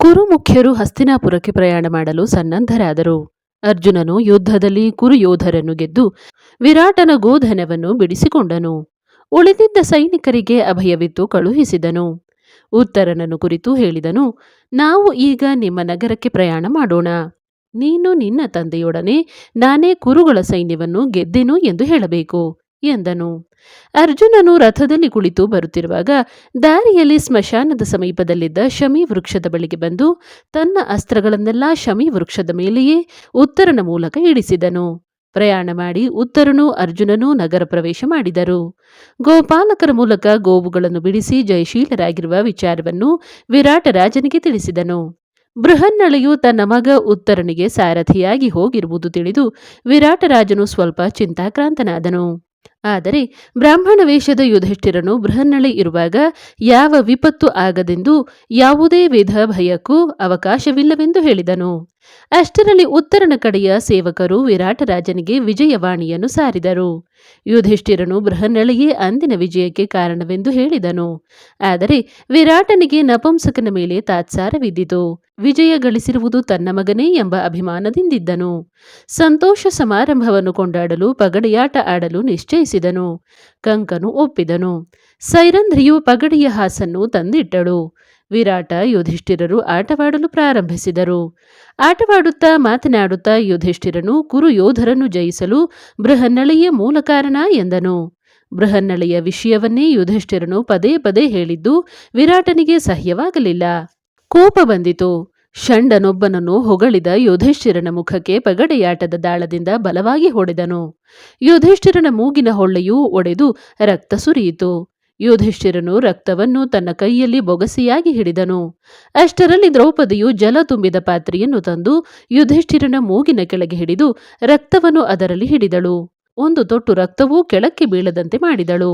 ಕುರುಮುಖ್ಯರು ಹಸ್ತಿನಾಪುರಕ್ಕೆ ಪ್ರಯಾಣ ಮಾಡಲು ಸನ್ನದ್ಧರಾದರು. ಅರ್ಜುನನು ಯುದ್ಧದಲ್ಲಿ ಕುರುಯೋಧರನ್ನು ಗೆದ್ದು ವಿರಾಟನ ಗೋಧನವನ್ನು ಬಿಡಿಸಿಕೊಂಡನು. ಉಳಿದಿದ್ದ ಸೈನಿಕರಿಗೆ ಅಭಯವಿತ್ತು ಕಳುಹಿಸಿದನು. ಉತ್ತರನನ್ನು ಕುರಿತು ಹೇಳಿದನು, ನಾವು ಈಗ ನಿಮ್ಮ ನಗರಕ್ಕೆ ಪ್ರಯಾಣ ಮಾಡೋಣ. ನೀನು ನಿನ್ನ ತಂದೆಯೊಡನೆ ನಾನೇ ಕುರುಗಳ ಸೈನ್ಯವನ್ನು ಗೆದ್ದೆನು ಎಂದು ಹೇಳಬೇಕು. ಎಂದನು. ಅರ್ಜುನನು ರಥದಲ್ಲಿ ಕುಳಿತು ಬರುತ್ತಿರುವಾಗ ದಾರಿಯಲ್ಲಿ ಸ್ಮಶಾನದ ಸಮೀಪದಲ್ಲಿದ್ದ ಶಮಿ ವೃಕ್ಷದ ಬಳಿಗೆ ಬಂದು ತನ್ನ ಅಸ್ತ್ರಗಳನ್ನೆಲ್ಲ ಶಮಿ ವೃಕ್ಷದ ಮೇಲೆಯೇ ಉತ್ತರನ ಮೂಲಕ ಇಡಿಸಿದನು. ಪ್ರಯಾಣ ಮಾಡಿ ಉತ್ತರನೂ ಅರ್ಜುನನೂ ನಗರ ಪ್ರವೇಶ ಮಾಡಿದರು. ಗೋಪಾಲಕರ ಮೂಲಕ ಗೋವುಗಳನ್ನು ಬಿಡಿಸಿ ಜಯಶೀಲರಾಗಿರುವ ವಿಚಾರವನ್ನು ವಿರಾಟ ರಾಜನಿಗೆ ತಿಳಿಸಿದನು. ಬೃಹನ್ನಳೆಯು ತನ್ನ ಮಗ ಉತ್ತರನಿಗೆ ಸಾರಥಿಯಾಗಿ ಹೋಗಿರುವುದು ತಿಳಿದು ವಿರಾಟರಾಜನು ಸ್ವಲ್ಪ ಚಿಂತಾಕ್ರಾಂತನಾದನು. ಆದರೆ ಬ್ರಾಹ್ಮಣ ವೇಷದ ಯುಧಿಷ್ಠಿರನು ಬೃಹನ್ನಳೆ ಇರುವಾಗ ಯಾವ ವಿಪತ್ತು ಆಗದೆಂದು ಯಾವುದೇ ವಿಧ ಭಯಕ್ಕೂ ಅವಕಾಶವಿಲ್ಲವೆಂದು ಹೇಳಿದನು. ಅಷ್ಟರಲ್ಲಿ ಉತ್ತರನ ಕಡೆಯ ಸೇವಕರು ವಿರಾಟರಾಜನಿಗೆ ವಿಜಯವಾಣಿಯನ್ನು ಸಾರಿದರು. ಯುಧಿಷ್ಠಿರನು ಬೃಹನ್ನಳೆಯೇ ಅಂದಿನ ವಿಜಯಕ್ಕೆ ಕಾರಣವೆಂದು ಹೇಳಿದನು. ಆದರೆ ವಿರಾಟನಿಗೆ ನಪುಂಸಕನ ಮೇಲೆ ತಾತ್ಸಾರವಿದ್ದಿತು. ವಿಜಯ ಗಳಿಸಿರುವುದು ತನ್ನ ಮಗನೇ ಎಂಬ ಅಭಿಮಾನದಿಂದಿದ್ದನು. ಸಂತೋಷ ಸಮಾರಂಭವನ್ನು ಕೊಂಡಾಡಲು, ಪಗಡೆಯಾಟ ಆಡಲು ನಿಶ್ಚಯಿಸಿದನು. ಕಂಕನು ಒಪ್ಪಿದನು. ಸೈರಂಧ್ರಿಯು ಪಗಡೆಯ ಹಾಸನ್ನು ತಂದಿಟ್ಟಳು. ವಿರಾಟ ಯುಧಿಷ್ಠಿರರು ಆಟವಾಡಲು ಪ್ರಾರಂಭಿಸಿದರು. ಆಟವಾಡುತ್ತಾ ಮಾತನಾಡುತ್ತಾ ಯುಧಿಷ್ಠಿರನು ಕುರು ಯೋಧರನ್ನು ಜಯಿಸಲು ಬೃಹನ್ನಳೆಯೇ ಮೂಲ ಕಾರಣ ಎಂದನು. ಬೃಹನ್ನಳೆಯ ವಿಷಯವನ್ನೇ ಯುಧಿಷ್ಠಿರನು ಪದೇ ಪದೇ ಹೇಳಿದ್ದು ವಿರಾಟನಿಗೆ ಸಹ್ಯವಾಗಲಿಲ್ಲ. ಕೋಪ ಬಂದಿತು. ಷಂಡನೊಬ್ಬನನ್ನು ಹೊಗಳಿದ ಯುಧಿಷ್ಠಿರನ ಮುಖಕ್ಕೆ ಪಗಡೆಯಾಟದ ದಾಳದಿಂದ ಬಲವಾಗಿ ಹೊಡೆದನು. ಯುಧಿಷ್ಠಿರನ ಮೂಗಿನ ಹೊಳ್ಳೆಯೂ ಒಡೆದು ರಕ್ತ ಸುರಿಯಿತು. ಯುಧಿಷ್ಠಿರನು ರಕ್ತವನ್ನು ತನ್ನ ಕೈಯಲ್ಲಿ ಬೊಗಸಿಯಾಗಿ ಹಿಡಿದನು. ಅಷ್ಟರಲ್ಲಿ ದ್ರೌಪದಿಯು ಜಲ ತುಂಬಿದ ಪಾತ್ರೆಯನ್ನು ತಂದು ಯುಧಿಷ್ಠಿರನ ಮೂಗಿನ ಕೆಳಗೆ ಹಿಡಿದು ರಕ್ತವನ್ನು ಅದರಲ್ಲಿ ಹಿಡಿದಳು. ಒಂದು ತೊಟ್ಟು ರಕ್ತವೂ ಕೆಳಕ್ಕೆ ಬೀಳದಂತೆ ಮಾಡಿದಳು.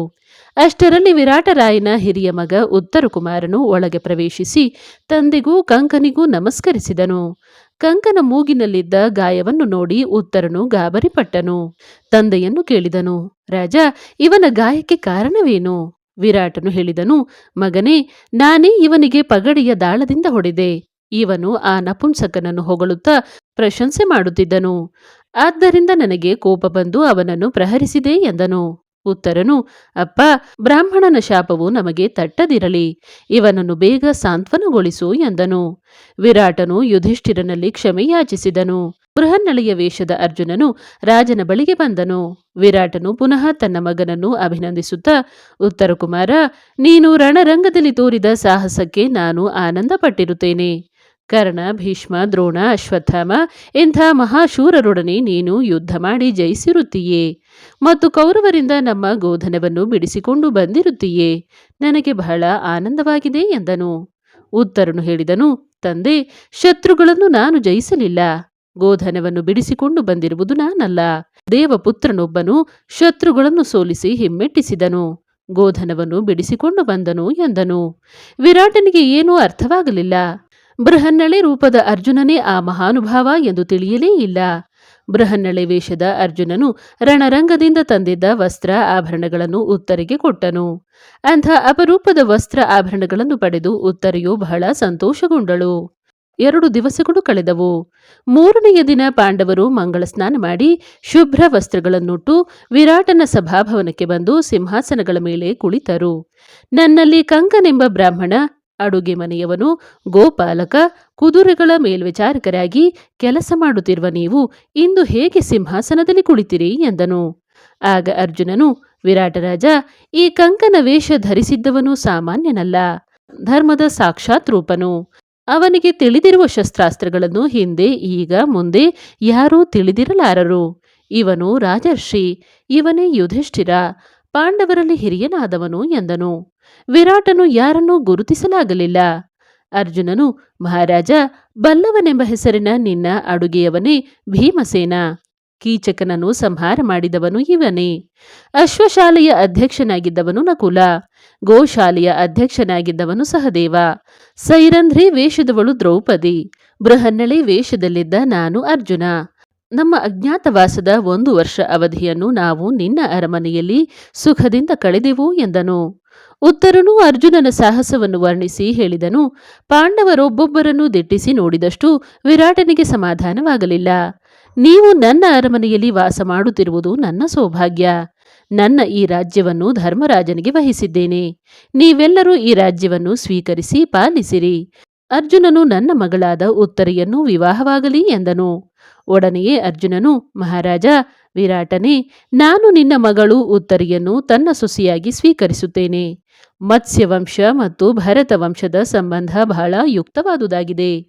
ಅಷ್ಟರಲ್ಲಿ ವಿರಾಟರಾಯನ ಹಿರಿಯ ಮಗ ಉತ್ತರ ಕುಮಾರನು ಒಳಗೆ ಪ್ರವೇಶಿಸಿ ತಂದೆಗೂ ಕಂಕನಿಗೂ ನಮಸ್ಕರಿಸಿದನು. ಕಂಕನ ಮೂಗಿನಲ್ಲಿದ್ದ ಗಾಯವನ್ನು ನೋಡಿ ಉತ್ತರನು ಗಾಬರಿಪಟ್ಟನು. ತಂದೆಯನ್ನು ಕೇಳಿದನು, ರಾಜ, ಇವನ ಗಾಯಕ್ಕೆ ಕಾರಣವೇನು? ವಿರಾಟನು ಹೇಳಿದನು, ಮಗನೇ, ನಾನೇ ಇವನಿಗೆ ಪಗಡಿಯ ದಾಳದಿಂದ ಹೊಡೆದೆ. ಇವನು ಆ ನಪುಂಸಕನನ್ನು ಹೊಗಳುತ್ತಾ ಪ್ರಶಂಸೆ ಮಾಡುತ್ತಿದ್ದನು. ಆದ್ದರಿಂದ ನನಗೆ ಕೋಪ ಬಂದು ಅವನನ್ನು ಪ್ರಹರಿಸಿದೆ ಎಂದನು. ಉತ್ತರನು, ಅಪ್ಪ, ಬ್ರಾಹ್ಮಣನ ಶಾಪವು ನಮಗೆ ತಟ್ಟದಿರಲಿ. ಇವನನ್ನು ಬೇಗ ಸಾಂತ್ವನಗೊಳಿಸು ಎಂದನು. ವಿರಾಟನು ಯುಧಿಷ್ಠಿರನಲ್ಲಿ ಕ್ಷಮೆ ಯಾಚಿಸಿದನು ಬೃಹನ್ನಳೆಯ ವೇಷದ ಅರ್ಜುನನು ರಾಜನ ಬಳಿಗೆ ಬಂದನು. ವಿರಾಟನು ಪುನಃ ತನ್ನ ಮಗನನ್ನು ಅಭಿನಂದಿಸುತ್ತಾ, ಉತ್ತರ ಕುಮಾರ, ನೀನು ರಣರಂಗದಲ್ಲಿ ತೋರಿದ ಸಾಹಸಕ್ಕೆ ನಾನು ಆನಂದ ಪಟ್ಟಿರುತ್ತೇನೆ ಕರ್ಣ, ಭೀಷ್ಮ, ದ್ರೋಣ, ಅಶ್ವತ್ಥಾಮ ಇಂಥ ಮಹಾಶೂರರೊಡನೆ ನೀನು ಯುದ್ಧ ಮಾಡಿ ಜಯಿಸಿರುತ್ತೀಯೇ. ಮತ್ತು ಕೌರವರಿಂದ ನಮ್ಮ ಗೋಧನವನ್ನು ಬಿಡಿಸಿಕೊಂಡು ಬಂದಿರುತ್ತೀಯೇ. ನನಗೆ ಬಹಳ ಆನಂದವಾಗಿದೆ ಎಂದನು. ಉತ್ತರನು ಹೇಳಿದನು, ತಂದೆ, ಶತ್ರುಗಳನ್ನು ನಾನು ಜಯಿಸಲಿಲ್ಲ. ಗೋಧನವನ್ನು ಬಿಡಿಸಿಕೊಂಡು ಬಂದಿರುವುದು ನಾನಲ್ಲ. ದೇವಪುತ್ರನೊಬ್ಬನು ಶತ್ರುಗಳನ್ನು ಸೋಲಿಸಿ ಹಿಮ್ಮೆಟ್ಟಿಸಿದನು. ಗೋಧನವನ್ನು ಬಿಡಿಸಿಕೊಂಡು ಬಂದನು ಎಂದನು. ವಿರಾಟನಿಗೆ ಏನೂ ಅರ್ಥವಾಗಲಿಲ್ಲ. ಬೃಹನ್ನಳೆ ರೂಪದ ಅರ್ಜುನನೇ ಆ ಮಹಾನುಭಾವ ಎಂದು ತಿಳಿಯಲೇ ಇಲ್ಲ. ಬೃಹನ್ನಳೆ ವೇಷದ ಅರ್ಜುನನು ರಣರಂಗದಿಂದ ತಂದಿದ್ದ ವಸ್ತ್ರ ಆಭರಣಗಳನ್ನು ಉತ್ತರಿಗೆ ಕೊಟ್ಟನು. ಅಂಥ ಅಪರೂಪದ ವಸ್ತ್ರ ಆಭರಣಗಳನ್ನು ಪಡೆದು ಉತ್ತರೆಯು ಬಹಳ ಸಂತೋಷಗೊಂಡಳು. ಎರಡು ದಿವಸಗಳು ಕಳೆದವು. ಮೂರನೆಯ ದಿನ ಪಾಂಡವರು ಮಂಗಳ ಸ್ನಾನ ಮಾಡಿ ಶುಭ್ರ ವಸ್ತ್ರಗಳನ್ನುಟ್ಟು ವಿರಾಟನ ಸಭಾಭವನಕ್ಕೆ ಬಂದು ಸಿಂಹಾಸನಗಳ ಮೇಲೆ ಕುಳಿತರು. ನನ್ನಲ್ಲಿ ಕಂಕನೆಂಬ ಬ್ರಾಹ್ಮಣ, ಅಡುಗೆ ಮನೆಯವನು, ಗೋಪಾಲಕ, ಕುದುರೆಗಳ ಮೇಲ್ವಿಚಾರಕರಾಗಿ ಕೆಲಸ ಮಾಡುತ್ತಿರುವ ನೀವು ಇಂದು ಹೇಗೆ ಸಿಂಹಾಸನದಲ್ಲಿ ಕುಳಿತಿರಿ ಎಂದನು. ಆಗ ಅರ್ಜುನನು ವಿರಾಟರಾಜ ಈ ಕಂಕನ ವೇಷ ಧರಿಸಿದ್ದವನು ಸಾಮಾನ್ಯನಲ್ಲ, ಧರ್ಮದ ಸಾಕ್ಷಾತ್ ರೂಪನು. ಅವನಿಗೆ ತಿಳಿದಿರುವ ಶಸ್ತ್ರಾಸ್ತ್ರಗಳನ್ನು ಹಿಂದೆ, ಈಗ, ಮುಂದೆ ಯಾರೂ ತಿಳಿದಿರಲಾರರು. ಇವನು ರಾಜರ್ಷಿ, ಇವನೇ ಯುಧಿಷ್ಠಿರ, ಪಾಂಡವರಲ್ಲಿ ಹಿರಿಯನಾದವನು ಎಂದನು. ವಿರಾಟನು ಯಾರನ್ನೂ ಗುರುತಿಸಲಾಗಲಿಲ್ಲ. ಅರ್ಜುನನು, ಮಹಾರಾಜ, ಬಲ್ಲವನೆಂಬ ಹೆಸರಿನ ನಿನ್ನ ಅಡುಗೆಯವನೇ ಭೀಮಸೇನ. ಕೀಚಕನನ್ನು ಸಂಹಾರ ಮಾಡಿದವನು ಇವನೇ. ಅಶ್ವಶಾಲೆಯ ಅಧ್ಯಕ್ಷನಾಗಿದ್ದವನು ನಕುಲ. ಗೋಶಾಲೆಯ ಅಧ್ಯಕ್ಷನಾಗಿದ್ದವನು ಸಹದೇವ. ಸೈರಂಧ್ರಿ ವೇಷದವಳು ದ್ರೌಪದಿ. ಬೃಹನ್ನಳೆ ವೇಷದಲ್ಲಿದ್ದ ನಾನು ಅರ್ಜುನ. ನಮ್ಮ ಅಜ್ಞಾತವಾಸದ ಒಂದು ವರ್ಷ ಅವಧಿಯನ್ನು ನಾವು ನಿನ್ನ ಅರಮನೆಯಲ್ಲಿ ಸುಖದಿಂದ ಕಳೆದೆವು ಎಂದನು. ಉತ್ತರನು ಅರ್ಜುನನ ಸಾಹಸವನ್ನು ವರ್ಣಿಸಿ ಹೇಳಿದನು. ಪಾಂಡವರೊಬ್ಬೊಬ್ಬರನ್ನು ದಿಟ್ಟಿಸಿ ನೋಡಿದಷ್ಟು ವಿರಾಟನಿಗೆ ಸಮಾಧಾನವಾಗಲಿಲ್ಲ. ನೀವು ನನ್ನ ಅರಮನೆಯಲ್ಲಿ ವಾಸ ಮಾಡುತ್ತಿರುವುದು ನನ್ನ ಸೌಭಾಗ್ಯ. ನನ್ನ ಈ ರಾಜ್ಯವನ್ನು ಧರ್ಮರಾಜನಿಗೆ ವಹಿಸಿದ್ದೇನೆ. ನೀವೆಲ್ಲರೂ ಈ ರಾಜ್ಯವನ್ನು ಸ್ವೀಕರಿಸಿ ಪಾಲಿಸಿರಿ. ಅರ್ಜುನನು ನನ್ನ ಮಗಳಾದ ಉತ್ತರಿಯನ್ನು ವಿವಾಹವಾಗಲಿ ಎಂದನು. ಒಡನೆಯೇ ಅರ್ಜುನನು, ಮಹಾರಾಜ, ವಿರಾಟನೇ, ನಾನು ನಿನ್ನ ಮಗಳು ಉತ್ತರಿಯನ್ನು ತನ್ನ ಸೊಸೆಯಾಗಿ ಸ್ವೀಕರಿಸುತ್ತೇನೆ. ಮತ್ಸ್ಯವಂಶ ಮತ್ತು ಭರತ ವಂಶದ ಸಂಬಂಧ ಬಹಳ ಯುಕ್ತವಾದುದಾಗಿದೆ.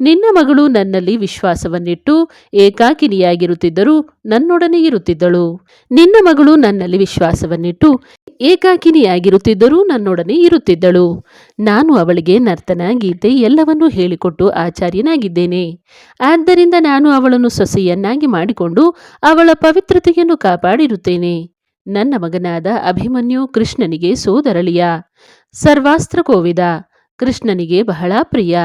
ನಿನ್ನ ಮಗಳು ನನ್ನಲ್ಲಿ ವಿಶ್ವಾಸವನ್ನಿಟ್ಟು ಏಕಾಕಿನಿಯಾಗಿರುತ್ತಿದ್ದರೂ ನನ್ನೊಡನೆ ಇರುತ್ತಿದ್ದಳು. ನಿನ್ನ ಮಗಳು ನನ್ನಲ್ಲಿ ವಿಶ್ವಾಸವನ್ನಿಟ್ಟು ಏಕಾಕಿನಿಯಾಗಿರುತ್ತಿದ್ದರೂ ನನ್ನೊಡನೆ ಇರುತ್ತಿದ್ದಳು. ನಾನು ಅವಳಿಗೆ ನರ್ತನ ಗೀತೆ ಎಲ್ಲವನ್ನೂ ಹೇಳಿಕೊಟ್ಟು ಆಚಾರ್ಯನಾಗಿದ್ದೇನೆ. ಆದ್ದರಿಂದ ನಾನು ಅವಳನ್ನು ಸೊಸೆಯನ್ನಾಗಿ ಮಾಡಿಕೊಂಡು ಅವಳ ಪವಿತ್ರತೆಯನ್ನು ಕಾಪಾಡಿರುತ್ತೇನೆ. ನನ್ನ ಮಗನಾದ ಅಭಿಮನ್ಯು ಕೃಷ್ಣನಿಗೆ ಸೋದರಳಿಯ. ಸರ್ವಾಸ್ತ್ರ ಕೋವಿದ. ಕೃಷ್ಣನಿಗೆ ಬಹಳ ಪ್ರಿಯ.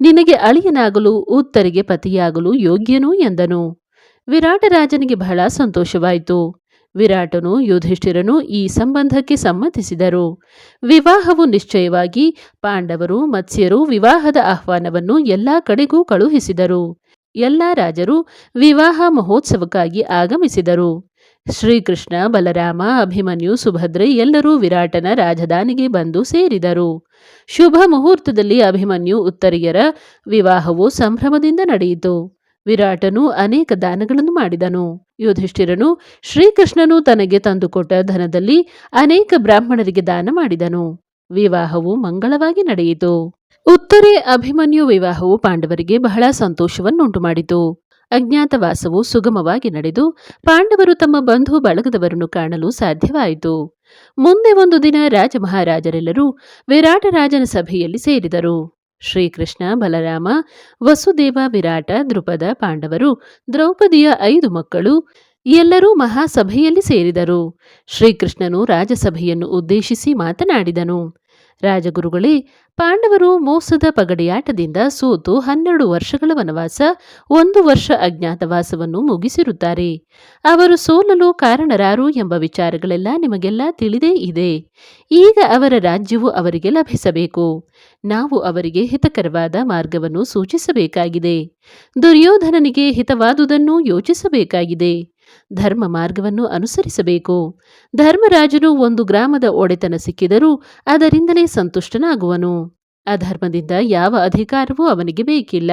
ನಿನಗೆ ಅಳಿಯನಾಗಲು, ಉತ್ತರಿಗೆ ಪತಿಯಾಗಲು ಯೋಗ್ಯನು ಎಂದನು. ವಿರಾಟರಾಜನಿಗೆ ಬಹಳ ಸಂತೋಷವಾಯಿತು. ವಿರಾಟನು ಯುಧಿಷ್ಠಿರನು ಈ ಸಂಬಂಧಕ್ಕೆ ಸಮ್ಮತಿಸಿದರು. ವಿವಾಹವು ನಿಶ್ಚಯವಾಗಿ ಪಾಂಡವರು, ಮತ್ಸ್ಯರು ವಿವಾಹದ ಆಹ್ವಾನವನ್ನು ಎಲ್ಲಾ ಕಡೆಗೂ ಕಳುಹಿಸಿದರು. ಎಲ್ಲ ರಾಜರು ವಿವಾಹ ಮಹೋತ್ಸವಕ್ಕಾಗಿ ಆಗಮಿಸಿದರು. ಶ್ರೀಕೃಷ್ಣ, ಬಲರಾಮ, ಅಭಿಮನ್ಯು, ಸುಭದ್ರೆ ಎಲ್ಲರೂ ವಿರಾಟನ ರಾಜಧಾನಿಗೆ ಬಂದು ಸೇರಿದರು. ಶುಭ ಮುಹೂರ್ತದಲ್ಲಿ ಅಭಿಮನ್ಯು ಉತ್ತರಿಯರ ವಿವಾಹವು ಸಂಭ್ರಮದಿಂದ ನಡೆಯಿತು. ವಿರಾಟನು ಅನೇಕ ದಾನಗಳನ್ನು ಮಾಡಿದನು. ಯುಧಿಷ್ಠಿರನು ಶ್ರೀಕೃಷ್ಣನು ತನಗೆ ತಂದುಕೊಟ್ಟ ಧನದಲ್ಲಿ ಅನೇಕ ಬ್ರಾಹ್ಮಣರಿಗೆ ದಾನ ಮಾಡಿದನು. ವಿವಾಹವು ಮಂಗಳವಾಗಿ ನಡೆಯಿತು. ಉತ್ತರೆ ಅಭಿಮನ್ಯು ವಿವಾಹವು ಪಾಂಡವರಿಗೆ ಬಹಳ ಸಂತೋಷವನ್ನುಂಟು ಮಾಡಿತು ಅಜ್ಞಾತವಾಸವು ಸುಗಮವಾಗಿ ನಡೆದು ಪಾಂಡವರು ತಮ್ಮ ಬಂಧು ಬಳಗದವರನ್ನು ಕಾಣಲು ಸಾಧ್ಯವಾಯಿತು. ಮುಂದೆ ಒಂದು ದಿನ ರಾಜ ಮಹಾರಾಜರೆಲ್ಲರೂ ವಿರಾಟರಾಜನ ಸಭೆಯಲ್ಲಿ ಸೇರಿದರು. ಶ್ರೀಕೃಷ್ಣ, ಬಲರಾಮ, ವಸುದೇವ, ವಿರಾಟ ದೃಪದ ಪಾಂಡವರು, ದ್ರೌಪದಿಯ ಐದು ಮಕ್ಕಳು ಎಲ್ಲರೂ ಮಹಾಸಭೆಯಲ್ಲಿ ಸೇರಿದರು. ಶ್ರೀಕೃಷ್ಣನು ರಾಜಸಭೆಯನ್ನು ಉದ್ದೇಶಿಸಿ ಮಾತನಾಡಿದನು. ರಾಜಗುರುಗಳೇ, ಪಾಂಡವರು ಮೋಸದ ಪಗಡೆಯಾಟದಿಂದ ಸೋತು ಹನ್ನೆರಡು ವರ್ಷಗಳ ವನವಾಸ, ಒಂದು ವರ್ಷ ಅಜ್ಞಾತವಾಸವನ್ನು ಮುಗಿಸಿರುತ್ತಾರೆ. ಅವರು ಸೋಲಲು ಕಾರಣರಾರು ಎಂಬ ವಿಚಾರಗಳೆಲ್ಲ ನಿಮಗೆಲ್ಲ ತಿಳಿದೇ ಇದೆ. ಈಗ ಅವರ ರಾಜ್ಯವು ಅವರಿಗೆ ಲಭಿಸಬೇಕು. ನಾವು ಅವರಿಗೆ ಹಿತಕರವಾದ ಮಾರ್ಗವನ್ನು ಸೂಚಿಸಬೇಕಾಗಿದೆ. ದುರ್ಯೋಧನನಿಗೆ ಹಿತವಾದುದನ್ನು ಯೋಚಿಸಬೇಕಾಗಿದೆ. ಧರ್ಮ ಮಾರ್ಗವನ್ನು ಅನುಸರಿಸಬೇಕು. ಧರ್ಮರಾಜನು ಒಂದು ಗ್ರಾಮದ ಒಡೆತನ ಸಿಕ್ಕಿದರೂ ಅದರಿಂದಲೇ ಸಂತುಷ್ಟನಾಗುವನು. ಅಧರ್ಮದಿಂದ ಯಾವ ಅಧಿಕಾರವೂ ಅವನಿಗೆ ಬೇಕಿಲ್ಲ.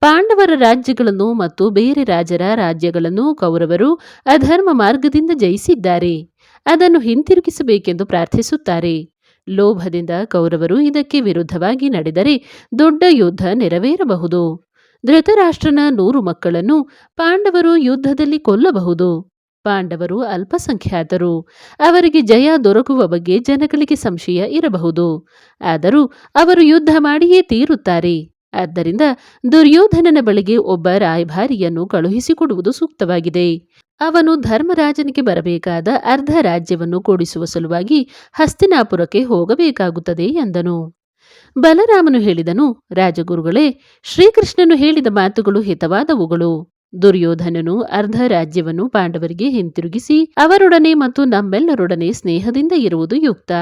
ಪಾಂಡವರ ರಾಜ್ಯಗಳನ್ನು ಮತ್ತು ಬೇರೆ ರಾಜರ ರಾಜ್ಯಗಳನ್ನು ಕೌರವರು ಅಧರ್ಮ ಮಾರ್ಗದಿಂದ ಜಯಿಸಿದ್ದಾರೆ. ಅದನ್ನು ಹಿಂತಿರುಗಿಸಬೇಕೆಂದು ಪ್ರಾರ್ಥಿಸುತ್ತಾರೆ. ಲೋಭದಿಂದ ಕೌರವರು ಇದಕ್ಕೆ ವಿರುದ್ಧವಾಗಿ ನಡೆದರೆ ದೊಡ್ಡ ಯುದ್ಧ ನೆರವೇರಬಹುದು. ಧೃತರಾಷ್ಟ್ರನ ನೂರು ಮಕ್ಕಳನ್ನು ಪಾಂಡವರು ಯುದ್ಧದಲ್ಲಿ ಕೊಲ್ಲಬಹುದು. ಪಾಂಡವರು ಅಲ್ಪಸಂಖ್ಯಾತರು. ಅವರಿಗೆ ಜಯ ದೊರಕುವ ಬಗ್ಗೆ ಜನಗಳಿಗೆ ಸಂಶಯ ಇರಬಹುದು. ಆದರೂ ಅವರು ಯುದ್ಧ ಮಾಡಿಯೇ ತೀರುತ್ತಾರೆ. ಆದ್ದರಿಂದ ದುರ್ಯೋಧನನ ಬಳಿಗೆ ಒಬ್ಬ ರಾಯಭಾರಿಯನ್ನು ಕಳುಹಿಸಿಕೊಡುವುದು ಸೂಕ್ತವಾಗಿದೆ. ಅವನು ಧರ್ಮರಾಜನಿಗೆ ಬರಬೇಕಾದ ಅರ್ಧ ರಾಜ್ಯವನ್ನು ಕೊಡಿಸುವ ಸಲುವಾಗಿ ಹಸ್ತಿನಾಪುರಕ್ಕೆ ಹೋಗಬೇಕಾಗುತ್ತದೆ ಎಂದನು. ಬಲರಾಮನು ಹೇಳಿದನು, ರಾಜಗುರುಗಳೇ, ಶ್ರೀಕೃಷ್ಣನು ಹೇಳಿದ ಮಾತುಗಳು ಹಿತವಾದವುಗಳು. ದುರ್ಯೋಧನನು ಅರ್ಧ ರಾಜ್ಯವನ್ನು ಪಾಂಡವರಿಗೆ ಹಿಂತಿರುಗಿಸಿ ಅವರೊಡನೆ ಮತ್ತು ನಮ್ಮೆಲ್ಲರೊಡನೆ ಸ್ನೇಹದಿಂದ ಇರುವುದು ಯುಕ್ತ.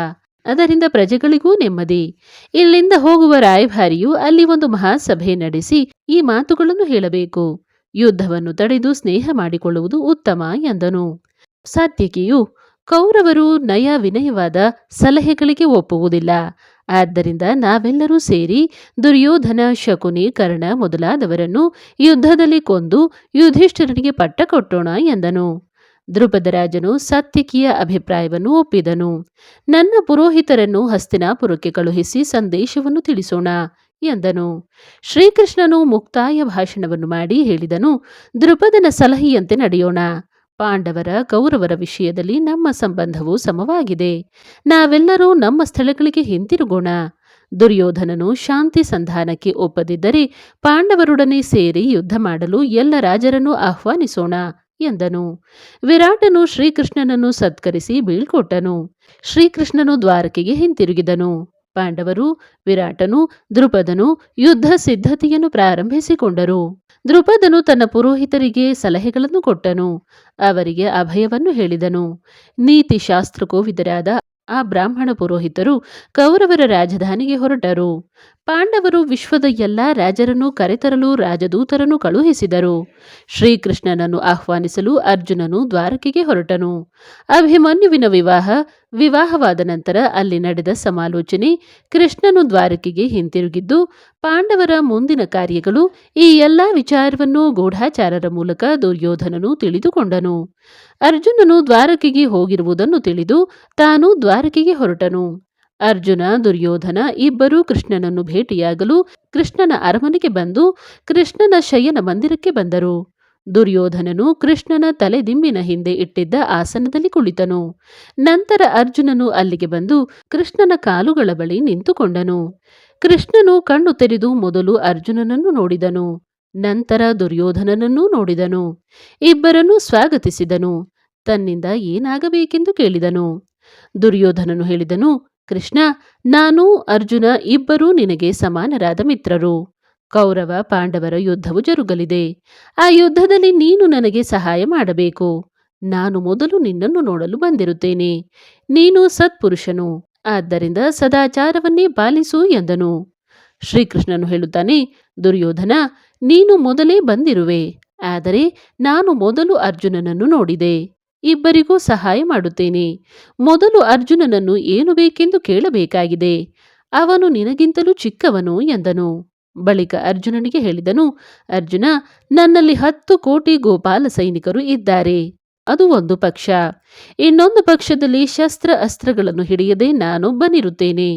ಅದರಿಂದ ಪ್ರಜೆಗಳಿಗೂ ನೆಮ್ಮದಿ. ಇಲ್ಲಿಂದ ಹೋಗುವ ರಾಯಭಾರಿಯು ಅಲ್ಲಿ ಒಂದು ಮಹಾಸಭೆ ನಡೆಸಿ ಈ ಮಾತುಗಳನ್ನು ಹೇಳಬೇಕು. ಯುದ್ಧವನ್ನು ತಡೆದು ಸ್ನೇಹ ಮಾಡಿಕೊಳ್ಳುವುದು ಉತ್ತಮ ಎಂದನು. ಸಾತ್ಯಕಿಯು ಕೌರವರು ನಯ ವಿನಯವಾದ ಸಲಹೆಗಳಿಗೆ ಒಪ್ಪುವುದಿಲ್ಲ. ಆದ್ದರಿಂದ ನಾವೆಲ್ಲರೂ ಸೇರಿ ದುರ್ಯೋಧನ ಶಕುನಿ ಕರ್ಣ ಮೊದಲಾದವರನ್ನು ಯುದ್ಧದಲ್ಲಿ ಕೊಂದು ಯುಧಿಷ್ಠಿರನಿಗೆ ಪಟ್ಟ ಕೊಟ್ಟೋಣ ಎಂದನು. ದ್ರುಪದರಾಜನು ಸತ್ಯಕಿಯ ಅಭಿಪ್ರಾಯವನ್ನು ಒಪ್ಪಿದನು. ನನ್ನ ಪುರೋಹಿತರನ್ನು ಹಸ್ತಿನಾಪುರಕ್ಕೆ ಕಳುಹಿಸಿ ಸಂದೇಶವನ್ನು ತಿಳಿಸೋಣ ಎಂದನು. ಶ್ರೀಕೃಷ್ಣನು ಮುಕ್ತಾಯ ಭಾಷಣವನ್ನು ಮಾಡಿ ಹೇಳಿದನು. ದೃಪದನ ಸಲಹೆಯಂತೆ ನಡೆಯೋಣ. ಪಾಂಡವರ ಕೌರವರ ವಿಷಯದಲ್ಲಿ ನಮ್ಮ ಸಂಬಂಧವು ಸಮವಾಗಿದೆ. ನಾವೆಲ್ಲರೂ ನಮ್ಮ ಸ್ಥಳಗಳಿಗೆ ಹಿಂತಿರುಗೋಣ. ದುರ್ಯೋಧನನು ಶಾಂತಿ ಸಂಧಾನಕ್ಕೆ ಒಪ್ಪದಿದ್ದರೆ ಪಾಂಡವರೊಡನೆ ಸೇರಿ ಯುದ್ಧ ಮಾಡಲು ಎಲ್ಲ ರಾಜರನ್ನು ಆಹ್ವಾನಿಸೋಣ ಎಂದನು. ವಿರಾಟನು ಶ್ರೀಕೃಷ್ಣನನ್ನು ಸತ್ಕರಿಸಿ ಬೀಳ್ಕೊಟ್ಟನು. ಶ್ರೀಕೃಷ್ಣನು ದ್ವಾರಕೆಗೆ ಹಿಂತಿರುಗಿದನು. ಪಾಂಡವರು, ವಿರಾಟನು ದೃಪದನು ಯುದ್ಧ ಸಿದ್ಧತೆಯನ್ನು ಪ್ರಾರಂಭಿಸಿಕೊಂಡರು. ದೃಪದನು ತನ್ನ ಪುರೋಹಿತರಿಗೆ ಸಲಹೆಗಳನ್ನು ಕೊಟ್ಟನು. ಅವರಿಗೆ ಅಭಯವನ್ನು ಹೇಳಿದನು. ನೀತಿಶಾಸ್ತ್ರಕೋವಿದರಾದ ಆ ಬ್ರಾಹ್ಮಣ ಪುರೋಹಿತರು ಕೌರವರ ರಾಜಧಾನಿಗೆ ಹೊರಟರು. ಪಾಂಡವರು ವಿಶ್ವದ ಎಲ್ಲಾ ರಾಜರನ್ನು ಕರೆತರಲು ರಾಜದೂತರನ್ನು ಕಳುಹಿಸಿದರು. ಶ್ರೀಕೃಷ್ಣನನ್ನು ಆಹ್ವಾನಿಸಲು ಅರ್ಜುನನು ದ್ವಾರಕೆಗೆ ಹೊರಟನು. ಅಭಿಮನ್ಯುವಿನ ವಿವಾಹ ವಿವಾಹವಾದ ನಂತರ ಅಲ್ಲಿ ನಡೆದ ಸಮಾಲೋಚನೆ ಕೃಷ್ಣನು ದ್ವಾರಕೆಗೆ ಹಿಂತಿರುಗಿದ್ದು ಪಾಂಡವರ ಮುಂದಿನ ಕಾರ್ಯಗಳು ಈ ಎಲ್ಲಾ ವಿಚಾರವನ್ನು ಗೂಢಾಚಾರರ ಮೂಲಕ ದುರ್ಯೋಧನನು ತಿಳಿದುಕೊಂಡನು. ಅರ್ಜುನನು ದ್ವಾರಕೆಗೆ ಹೋಗಿರುವುದನ್ನು ತಿಳಿದು ತಾನು ದ್ವಾರಕೆಗೆ ಹೊರಟನು. ಅರ್ಜುನ, ದುರ್ಯೋಧನ ಇಬ್ಬರೂ ಕೃಷ್ಣನನ್ನು ಭೇಟಿಯಾಗಲು ಕೃಷ್ಣನ ಅರಮನೆಗೆ ಬಂದು ಕೃಷ್ಣನ ಶಯನ ಮಂದಿರಕ್ಕೆ ಬಂದರು. ದುರ್ಯೋಧನನು ಕೃಷ್ಣನ ತಲೆದಿಂಬಿನ ಹಿಂದೆ ಇಟ್ಟಿದ್ದ ಆಸನದಲ್ಲಿ ಕುಳಿತನು. ನಂತರ ಅರ್ಜುನನು ಅಲ್ಲಿಗೆ ಬಂದು ಕೃಷ್ಣನ ಕಾಲುಗಳ ಬಳಿ ನಿಂತುಕೊಂಡನು. ಕೃಷ್ಣನು ಕಣ್ಣು ತೆರೆದು ಮೊದಲು ಅರ್ಜುನನನ್ನು ನೋಡಿದನು. ನಂತರ ದುರ್ಯೋಧನನನ್ನೂ ನೋಡಿದನು. ಇಬ್ಬರನ್ನೂ ಸ್ವಾಗತಿಸಿದನು. ತನ್ನಿಂದ ಏನಾಗಬೇಕೆಂದು ಕೇಳಿದನು. ದುರ್ಯೋಧನನು ಹೇಳಿದನು, ಕೃಷ್ಣ, ನಾನು ಅರ್ಜುನ ಇಬ್ಬರೂ ನಿನಗೆ ಸಮಾನರಾದ ಮಿತ್ರರು. ಕೌರವ ಪಾಂಡವರ ಯುದ್ಧವು ಜರುಗಲಿದೆ. ಆ ಯುದ್ಧದಲ್ಲಿ ನೀನು ನನಗೆ ಸಹಾಯ ಮಾಡಬೇಕು. ನಾನು ಮೊದಲು ನಿನ್ನನ್ನು ನೋಡಲು ಬಂದಿರುತ್ತೇನೆ. ನೀನು ಸತ್ಪುರುಷನು. ಆದ್ದರಿಂದ ಸದಾಚಾರವನ್ನೇ ಪಾಲಿಸು ಎಂದನು. ಶ್ರೀಕೃಷ್ಣನು ಹೇಳುತ್ತಾನೆ, ದುರ್ಯೋಧನ, ನೀನು ಮೊದಲೇ ಬಂದಿರುವೆ. ಆದರೆ ನಾನು ಮೊದಲು ಅರ್ಜುನನನ್ನು ನೋಡಿದೆ. ಇಬ್ಬರಿಗೂ ಸಹಾಯ ಮಾಡುತ್ತೇನೆ. ಮೊದಲು ಅರ್ಜುನನನ್ನು ಏನು ಬೇಕೆಂದು ಕೇಳಬೇಕಾಗಿದೆ. ಅವನು ನಿನಗಿಂತಲೂ ಚಿಕ್ಕವನು ಎಂದನು. ಬಳಿಕ ಅರ್ಜುನನಿಗೆ ಹೇಳಿದನು, ಅರ್ಜುನ, ನನ್ನಲ್ಲಿ ಹತ್ತು ಕೋಟಿ ಗೋಪಾಲ ಸೈನಿಕರು ಇದ್ದಾರೆ. ಅದು ಒಂದು ಪಕ್ಷ. ಇನ್ನೊಂದು ಪಕ್ಷದಲ್ಲಿ ಶಸ್ತ್ರ ಅಸ್ತ್ರಗಳನ್ನು ಹಿಡಿಯದೆ ನಾನೊಬ್ಬನಿರುತ್ತೇನೆ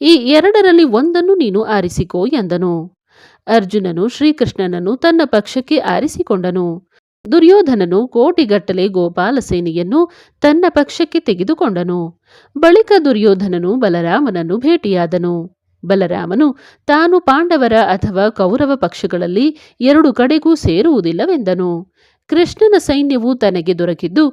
ಈ ಎರಡರಲ್ಲಿ ಒಂದನ್ನು ನೀನು ಆರಿಸಿಕೋ, ಎಂದನು. ಅರ್ಜುನನು ಶ್ರೀಕೃಷ್ಣನನ್ನು ತನ್ನ ಪಕ್ಷಕ್ಕೆ ಆರಿಸಿಕೊಂಡನು. ದುರ್ಯೋಧನನು ಕೋಟಿಗಟ್ಟಲೆ ಗೋಪಾಲ ಸೇನೆಯನ್ನು ತನ್ನ ಪಕ್ಷಕ್ಕೆ ತೆಗೆದುಕೊಂಡನು. ಬಳಿಕ ದುರ್ಯೋಧನನು ಬಲರಾಮನನ್ನು ಭೇಟಿಯಾದನು. ಬಲರಾಮನು ತಾನು ಪಾಂಡವರ ಅಥವಾ ಕೌರವ ಪಕ್ಷಗಳಲ್ಲಿ ಎರಡು ಕಡೆಗೂ ಸೇರುವುದಿಲ್ಲವೆಂದನು. ಕೃಷ್ಣನ ಸೈನ್ಯವು ತನಗೆ ದೊರಕಿದ್ದು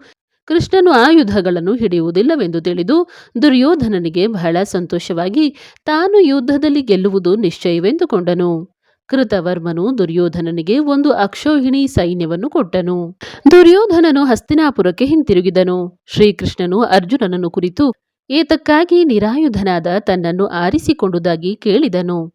ಕೃಷ್ಣನು ಆಯುಧಗಳನ್ನು ಹಿಡಿಯುವುದಿಲ್ಲವೆಂದು ತಿಳಿದು ದುರ್ಯೋಧನನಿಗೆ ಬಹಳ ಸಂತೋಷವಾಗಿ ತಾನು ಯುದ್ಧದಲ್ಲಿ ಗೆಲ್ಲುವುದು ನಿಶ್ಚಯವೆಂದುಕೊಂಡನು. ಕೃತವರ್ಮನು ದುರ್ಯೋಧನನಿಗೆ ಒಂದು ಅಕ್ಷೋಹಿಣಿ ಸೈನ್ಯವನ್ನು ಕೊಟ್ಟನು. ದುರ್ಯೋಧನನು ಹಸ್ತಿನಾಪುರಕ್ಕೆ ಹಿಂತಿರುಗಿದನು. ಶ್ರೀಕೃಷ್ಣನು ಅರ್ಜುನನನ್ನು ಕುರಿತು ಏತಕ್ಕಾಗಿ ನಿರಾಯುಧನಾದ ತನ್ನನ್ನು ಆರಿಸಿಕೊಂಡುದಾಗಿ ಕೇಳಿದನು.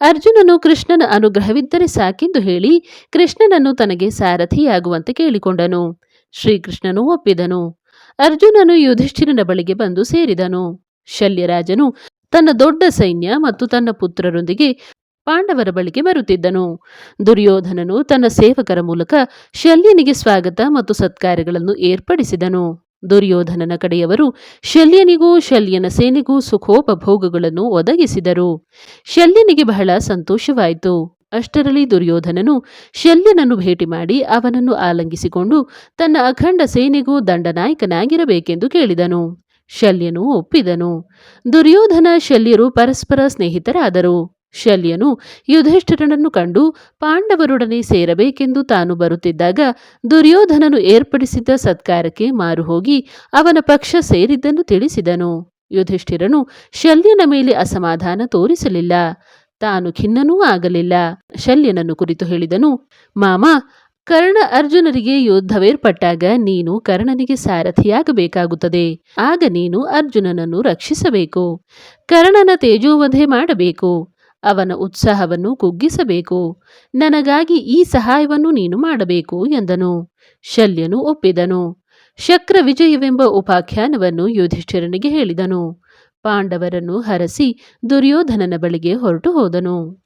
ಅರ್ಜುನನು ಕೃಷ್ಣನ ಅನುಗ್ರಹವಿದ್ದರೆ ಸಾಕೆಂದು ಹೇಳಿ ಕೃಷ್ಣನನ್ನು ತನಗೆ ಸಾರಥಿಯಾಗುವಂತೆ ಕೇಳಿಕೊಂಡನು. ಶ್ರೀಕೃಷ್ಣನು ಒಪ್ಪಿದನು. ಅರ್ಜುನನು ಯುಧಿಷ್ಠಿರನ ಬಳಿಗೆ ಬಂದು ಸೇರಿದನು. ಶಲ್ಯರಾಜನು ತನ್ನ ದೊಡ್ಡ ಸೈನ್ಯ ಮತ್ತು ತನ್ನ ಪುತ್ರರೊಂದಿಗೆ ಪಾಂಡವರ ಬಳಿಗೆ ಬರುತ್ತಿದ್ದನು. ದುರ್ಯೋಧನನು ತನ್ನ ಸೇವಕರ ಮೂಲಕ ಶಲ್ಯನಿಗೆ ಸ್ವಾಗತ ಮತ್ತು ಸತ್ಕಾರ್ಯಗಳನ್ನು ಏರ್ಪಡಿಸಿದನು. ದುರ್ಯೋಧನನ ಕಡೆಯವರು ಶಲ್ಯನಿಗೂ ಶಲ್ಯನ ಸೇನೆಗೂ ಸುಖೋಪಭೋಗಗಳನ್ನು ಒದಗಿಸಿದರು. ಶಲ್ಯನಿಗೆ ಬಹಳ ಸಂತೋಷವಾಯಿತು. ಅಷ್ಟರಲ್ಲಿ ದುರ್ಯೋಧನನು ಶಲ್ಯನನ್ನು ಭೇಟಿ ಮಾಡಿ ಅವನನ್ನು ಆಲಂಗಿಸಿಕೊಂಡು ತನ್ನ ಅಖಂಡ ಸೇನೆಗೂ ದಂಡನಾಯಕನಾಗಿರಬೇಕೆಂದು ಕೇಳಿದನು. ಶಲ್ಯನು ಒಪ್ಪಿದನು. ದುರ್ಯೋಧನ ಶಲ್ಯರು ಪರಸ್ಪರ ಸ್ನೇಹಿತರಾದರು. ಶಲ್ಯನು ಯುಧಿಷ್ಠಿರನನ್ನು ಕಂಡು ಪಾಂಡವರೊಡನೆ ಸೇರಬೇಕೆಂದು ತಾನು ಬರುತ್ತಿದ್ದಾಗ ದುರ್ಯೋಧನನು ಏರ್ಪಡಿಸಿದ್ದ ಸತ್ಕಾರಕ್ಕೆ ಮಾರುಹೋಗಿ ಅವನ ಪಕ್ಷ ಸೇರಿದ್ದನ್ನು ತಿಳಿಸಿದನು. ಯುಧಿಷ್ಠಿರನು ಶಲ್ಯನ ಮೇಲೆ ಅಸಮಾಧಾನ ತೋರಿಸಲಿಲ್ಲ. ತಾನು ಖಿನ್ನನೂ ಆಗಲಿಲ್ಲ. ಶಲ್ಯನನ್ನು ಕುರಿತು ಹೇಳಿದನು, ಮಾಮ, ಕರ್ಣ ಅರ್ಜುನರಿಗೆ ಯುದ್ಧವೇರ್ಪಟ್ಟಾಗ ನೀನು ಕರ್ಣನಿಗೆ ಸಾರಥಿಯಾಗಬೇಕಾಗುತ್ತದೆ. ಆಗ ನೀನು ಅರ್ಜುನನನ್ನು ರಕ್ಷಿಸಬೇಕು. ಕರ್ಣನ ತೇಜೋವಧೆ ಮಾಡಬೇಕು. ಅವನ ಉತ್ಸಾಹವನ್ನು ಕುಗ್ಗಿಸಬೇಕು. ನನಗಾಗಿ ಈ ಸಹಾಯವನ್ನು ನೀನು ಮಾಡಬೇಕು ಎಂದನು. ಶಲ್ಯನು ಒಪ್ಪಿದನು. ಶಕ್ರ ವಿಜಯವೆಂಬ ಉಪಾಖ್ಯಾನವನ್ನು ಯುಧಿಷ್ಠಿರನಿಗೆ ಹೇಳಿದನು. ಪಾಂಡವರನ್ನು ಹರಸಿ ದುರ್ಯೋಧನನ ಬಳಿಗೆ ಹೊರಟು ಹೋದನು